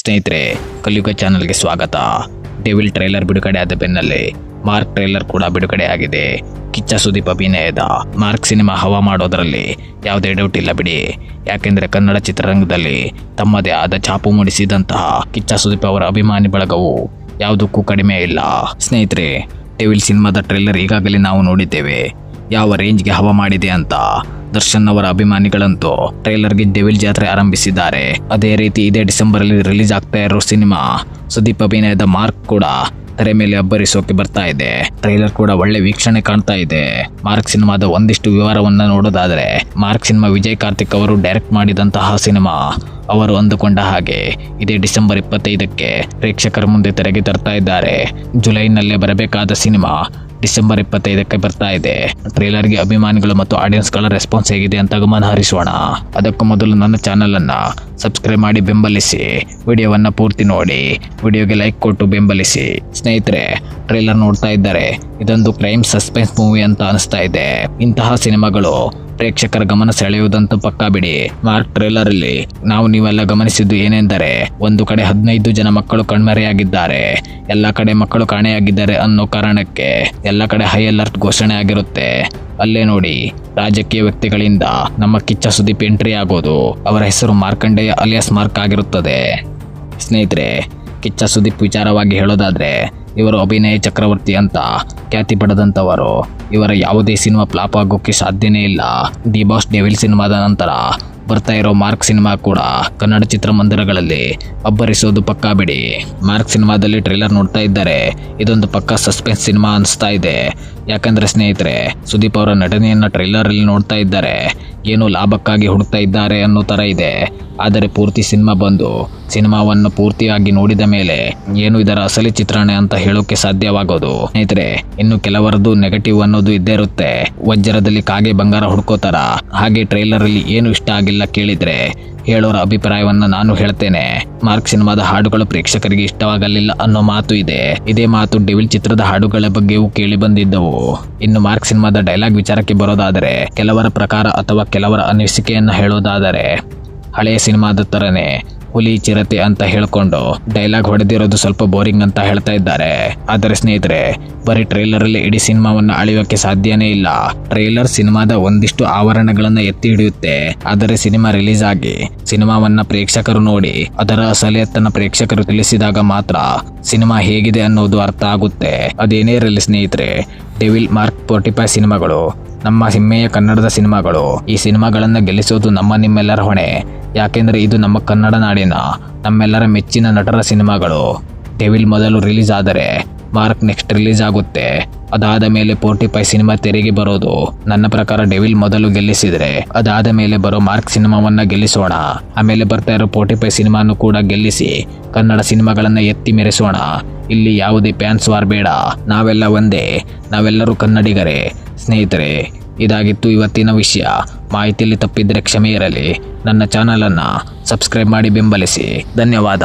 ಸ್ನೇಹಿತರೆ, ಕಲಿಯುಗ ಚಾನಲ್ಗೆ ಸ್ವಾಗತ. ಡೆವಿಲ್ ಟ್ರೈಲರ್ ಬಿಡುಗಡೆ ಆದ ಬೆನ್ನಲ್ಲೇ ಮಾರ್ಕ್ ಟ್ರೈಲರ್ ಕೂಡ ಬಿಡುಗಡೆ ಆಗಿದೆ ಕಿಚ್ಚ ಸುದೀಪ್ ಅಭಿನಯದ ಮಾರ್ಕ್ ಸಿನಿಮಾ ಹವಾ ಮಾಡೋದರಲ್ಲಿ ಯಾವುದೇ ಡೌಟ್ ಇಲ್ಲ ಬಿಡಿ. ಯಾಕೆಂದರೆ ಕನ್ನಡ ಚಿತ್ರರಂಗದಲ್ಲಿ ತಮ್ಮದೇ ಆದ ಛಾಪು ಮೂಡಿಸಿದಂತಹ ಕಿಚ್ಚ ಸುದೀಪ್ ಅವರ ಅಭಿಮಾನಿ ಬಳಗವು ಯಾವುದಕ್ಕೂ ಕಡಿಮೆ ಇಲ್ಲ. ಸ್ನೇಹಿತರೆ ಡೆವಿಲ್ ಸಿನಿಮಾದ ಟ್ರೈಲರ್ ಈಗಾಗಲೇ ನಾವು ನೋಡಿದ್ದೇವೆ. ಯಾವ ರೇಂಜ್ಗೆ ಹವಾ ಮಾಡಿದೆ ಅಂತ ದರ್ಶನ್ ಅವರ ಅಭಿಮಾನಿಗಳಂತೂ ಟ್ರೈಲರ್ಗೆ ಡೆವಿಲ್ ಜಾತ್ರೆ ಆರಂಭಿಸಿದ್ದಾರೆ. ಅದೇ ರೀತಿ ಇದೇ ಡಿಸೆಂಬರ್ ಅಲ್ಲಿ ರಿಲೀಸ್ ಆಗ್ತಾ ಇರೋ ಸಿನಿಮಾ ಸುದೀಪ್ ಅಭಿನಯದ ಮಾರ್ಕ್ ಕೂಡ ತೆರೆ ಮೇಲೆ ಅಬ್ಬರಿಸೋಕೆ ಬರ್ತಾ ಇದೆ. ಟ್ರೈಲರ್ ಕೂಡ ಒಳ್ಳೆ ವೀಕ್ಷಣೆ ಕಾಣ್ತಾ ಇದೆ. ಮಾರ್ಕ್ ಸಿನಿಮಾದ ಒಂದಿಷ್ಟು ವಿವರವನ್ನ ನೋಡೋದಾದ್ರೆ, ಮಾರ್ಕ್ ಸಿನಿಮಾ ವಿಜಯ್ ಕಾರ್ತಿಕ್ ಅವರು ಡೈರೆಕ್ಟ್ ಮಾಡಿದಂತಹ ಸಿನಿಮಾ ಅವರು ಅಂದುಕೊಂಡ ಹಾಗೆ ಇದೇ ಡಿಸೆಂಬರ್ ಇಪ್ಪತ್ತೈದಕ್ಕೆ ಪ್ರೇಕ್ಷಕರ ಮುಂದೆ ತೆರೆಗೆ ತರ್ತಾ ಇದ್ದಾರೆ. ಜುಲೈನಲ್ಲೇ ಬರಬೇಕಾದ ಸಿನಿಮಾ ಡಿಸೆಂಬರ್ ಇಪ್ಪತ್ತೈದಕ್ಕೆ ಬರ್ತಾ ಇದೆ. ಟ್ರೇಲರ್ಗೆ ಅಭಿಮಾನಿಗಳು ಮತ್ತು ಆಡಿಯನ್ಸ್ಗಳ ರೆಸ್ಪಾನ್ಸ್ ಹೇಗಿದೆ ಅಂತ ಗಮನ ಹರಿಸೋಣ. ಅದಕ್ಕೂ ಮೊದಲು ನನ್ನ ಚಾನೆಲ್ ಅನ್ನ ಸಬ್ಸ್ಕ್ರೈಬ್ ಮಾಡಿ ಬೆಂಬಲಿಸಿ. ವಿಡಿಯೋವನ್ನ ಪೂರ್ತಿ ನೋಡಿ. ವಿಡಿಯೋಗೆ ಲೈಕ್ ಕೊಟ್ಟು ಬೆಂಬಲಿಸಿ. ಸ್ನೇಹಿತರೆ, ಟ್ರೇಲರ್ ನೋಡ್ತಾ ಇದ್ದಾರೆ ಇದೊಂದು ಕ್ರೈಮ್ ಸಸ್ಪೆನ್ಸ್ ಮೂವಿ ಅಂತ ಅನಿಸ್ತಾ ಇದೆ. ಇಂತಹ ಸಿನಿಮಾಗಳು ಪ್ರೇಕ್ಷಕರ ಗಮನ ಸೆಳೆಯುವುದಂತೂ ಪಕ್ಕಾ ಬಿಡಿ. ಮಾರ್ಕ್ ಟ್ರೇಲರ್ ಅಲ್ಲಿ ನಾವು ನೀವೆಲ್ಲ ಗಮನಿಸಿದ್ದು ಏನೆಂದರೆ, ಒಂದು ಕಡೆ ಹದಿನೈದು ಜನ ಮಕ್ಕಳು ಕಣ್ಮರೆಯಾಗಿದ್ದಾರೆ, ಎಲ್ಲ ಕಡೆ ಮಕ್ಕಳು ಕಾಣೆಯಾಗಿದ್ದಾರೆ ಅನ್ನೋ ಕಾರಣಕ್ಕೆ ಎಲ್ಲ ಕಡೆ ಹೈ ಅಲರ್ಟ್ ಘೋಷಣೆ ಆಗಿರುತ್ತೆ. ಅಲ್ಲೇ ನೋಡಿ, ರಾಜಕೀಯ ವ್ಯಕ್ತಿಗಳಿಂದ ನಮ್ಮ ಕಿಚ್ಚ ಸುದೀಪ್ ಎಂಟ್ರಿ ಆಗೋದು ಅವರ ಹೆಸರು ಮಾರ್ಕಂಡೇಯ ಅಲಿಯಾಸ್ ಮಾರ್ಕ್ ಆಗಿರುತ್ತದೆ. ಸ್ನೇಹಿತರೆ ಕಿಚ್ಚ ಸುದೀಪ್ ವಿಚಾರವಾಗಿ ಹೇಳೋದಾದ್ರೆ, ಇವರು ಅಭಿನಯ ಚಕ್ರವರ್ತಿ ಅಂತ ಖ್ಯಾತಿ ಪಡೆದಂಥವರು. ಇವರ ಯಾವುದೇ ಸಿನಿಮಾ ಫ್ಲಾಪ್ ಆಗೋಕ್ಕೆ ಸಾಧ್ಯನೇ ಇಲ್ಲ. ದಿ ಬಾಸ್ ಡೆವಿಲ್ ಸಿನಿಮಾದ ನಂತರ ಬರ್ತಾ ಇರೋ ಮಾರ್ಕ್ ಸಿನಿಮಾ ಕೂಡ ಕನ್ನಡ ಚಿತ್ರಮಂದಿರಗಳಲ್ಲಿ ಅಬ್ಬರಿಸೋದು ಪಕ್ಕಾ ಬಿಡಿ. ಮಾರ್ಕ್ ಸಿನಿಮಾದಲ್ಲಿ ಟ್ರೇಲರ್ ನೋಡ್ತಾ ಇದ್ದಾರೆ ಇದೊಂದು ಪಕ್ಕಾ ಸಸ್ಪೆನ್ಸ್ ಸಿನಿಮಾ ಅನಿಸ್ತಾ ಇದೆ. ಯಾಕಂದ್ರೆ ಸ್ನೇಹಿತರೆ, ಸುದೀಪ್ ಅವರ ನಟನೆಯನ್ನ ಟ್ರೈಲರ್ ಅಲ್ಲಿ ನೋಡ್ತಾ ಇದ್ದಾರೆ. ಏನೋ ಲಾಭಕ್ಕಾಗಿ ಹುಡುಕ್ತಾ ಇದ್ದಾರೆ ಅನ್ನೋ ತರ ಇದೆ. ಆದರೆ ಪೂರ್ತಿ ಸಿನಿಮಾ ಬಂದು ಸಿನಿಮಾವನ್ನು ಪೂರ್ತಿಯಾಗಿ ನೋಡಿದ ಮೇಲೆ ಏನು ಇದರ ಅಸಲಿ ಚಿತ್ರಣ ಅಂತ ಹೇಳೋಕೆ ಸಾಧ್ಯವಾಗೋದು? ಸ್ನೇಹಿತರೆ, ಇನ್ನು ಕೆಲವರದ್ದು ನೆಗೆಟಿವ್ ಅನ್ನೋದು ಇದ್ದೇ ಇರುತ್ತೆ. ವಜ್ರದಲ್ಲಿ ಕಾಗೆ ಬಂಗಾರ ಹುಡ್ಕೋತಾರ ಹಾಗೆ ಟ್ರೈಲರ್ ಅಲ್ಲಿ ಏನು ಇಷ್ಟ ಆಗಿಲ್ಲ ಕೇಳಿದ್ರೆ ಹೇಳೋರ ಅಭಿಪ್ರಾಯವನ್ನ ನಾನು ಹೇಳ್ತೇನೆ. ಮಾರ್ಕ್ ಸಿನಿಮಾದ ಹಾಡುಗಳು ಪ್ರೇಕ್ಷಕರಿಗೆ ಇಷ್ಟವಾಗಲಿಲ್ಲ ಅನ್ನೋ ಮಾತು ಇದೆ. ಇದೇ ಮಾತು ಡೆವಿಲ್ ಚಿತ್ರದ ಹಾಡುಗಳ ಬಗ್ಗೆಯೂ ಕೇಳಿ ಬಂದಿದ್ದವು. ಇನ್ನು ಮಾರ್ಕ್ ಸಿನಿಮಾದ ಡೈಲಾಗ್ ವಿಚಾರಕ್ಕೆ ಬರೋದಾದರೆ, ಕೆಲವರ ಪ್ರಕಾರ ಅಥವಾ ಕೆಲವರ ಅನಿಸಿಕೆಯನ್ನ ಹೇಳೋದಾದರೆ, ಹಳೆಯ ಸಿನಿಮಾದ ತರನೇ. ಹುಲಿ, ಚಿರತೆ ಅಂತ ಹೇಳ್ಕೊಂಡು ಡೈಲಾಗ್ ಹೊಡೆದಿರೋದು ಸ್ವಲ್ಪ ಬೋರಿಂಗ್ ಅಂತ ಹೇಳ್ತಾ ಇದ್ದಾರೆ. ಆದರೆ ಸ್ನೇಹಿತರೆ, ಬರೀ ಟ್ರೈಲರ್ ಅಲ್ಲಿ ಇಡೀ ಸಿನಿಮಾವನ್ನು ಅಳಿಯೋಕೆ ಸಾಧ್ಯನೇ ಇಲ್ಲ. ಟ್ರೈಲರ್ ಸಿನಿಮಾದ ಒಂದಿಷ್ಟು ಆವರಣಗಳನ್ನ ಎತ್ತಿ ಹಿಡಿಯುತ್ತೆ. ಆದರೆ ಸಿನಿಮಾ ರಿಲೀಸ್ ಆಗಿ ಸಿನಿಮಾವನ್ನ ಪ್ರೇಕ್ಷಕರು ನೋಡಿ, ಅದರ ಅಸಲಿಯತ್ತನ್ನ ಪ್ರೇಕ್ಷಕರು ತಿಳಿಸಿದಾಗ ಮಾತ್ರ ಸಿನಿಮಾ ಹೇಗಿದೆ ಅನ್ನೋದು ಅರ್ಥ ಆಗುತ್ತೆ. ಅದೇನೇ ಇರಲಿ ಸ್ನೇಹಿತರೆ ಡೆವಿಲ್ ಮಾರ್ಕ್ ಫೋರ್ಟಿ ಫೈವ್ ಸಿನಿಮಾಗಳು, ನಮ್ಮ ಹೆಮ್ಮೆಯ ಕನ್ನಡದ ಸಿನಿಮಾಗಳು, ಈ ಸಿನಿಮಾಗಳನ್ನ ಗೆಲ್ಲಿಸೋದು ನಮ್ಮ ನಿಮ್ಮೆಲ್ಲರ ಹೊಣೆ. ಯಾಕೆಂದ್ರೆ ಇದು ನಮ್ಮ ಕನ್ನಡ ನಾಡಿನ ನಮ್ಮೆಲ್ಲರ ಮೆಚ್ಚಿನ ನಟರ ಸಿನಿಮಾಗಳು. ಡೆವಿಲ್ ಮೊದಲು ರಿಲೀಸ್ ಆದರೆ ಮಾರ್ಕ್ ನೆಕ್ಸ್ಟ್ ರಿಲೀಸ್ ಆಗುತ್ತೆ. ಅದಾದ ಮೇಲೆ ಫೋರ್ಟಿ ಫೈವ್ ಸಿನಿಮಾ ತೆರೆಗೆ ಬರೋದು. ನನ್ನ ಪ್ರಕಾರ ಡೆವಿಲ್ ಮೊದಲು ಗೆಲ್ಲಿಸಿದ್ರೆ ಅದಾದ ಮೇಲೆ ಬರೋ ಮಾರ್ಕ್ ಸಿನಿಮಾವನ್ನ ಗೆಲ್ಲಿಸೋಣ. ಆಮೇಲೆ ಬರ್ತಾ ಇರೋ ಫೋರ್ಟಿ ಫೈವ್ ಸಿನಿಮಾನು ಕೂಡ ಗೆಲ್ಲಿಸಿ ಕನ್ನಡ ಸಿನಿಮಾಗಳನ್ನ ಎತ್ತಿ ಮೆರೆಸೋಣ. ಇಲ್ಲಿ ಯಾವುದೇ ಫ್ಯಾನ್ಸ್ ವಾರ್ ಬೇಡ. ನಾವೆಲ್ಲ ಒಂದೇ. ನಾವೆಲ್ಲರೂ ಕನ್ನಡಿಗರೇ, ಸ್ನೇಹಿತರೆ. ಇದಾಗಿತ್ತು ಇವತ್ತಿನ ವಿಷಯ. ಮಾಹಿತಿಯಲ್ಲಿ ತಪ್ಪಿದ್ದರೆ ಕ್ಷಮೆ ಇರಲಿ. ನನ್ನ ಚಾನಲನ್ನು ಸಬ್ಸ್ಕ್ರೈಬ್ ಮಾಡಿ ಬೆಂಬಲಿಸಿ. ಧನ್ಯವಾದ.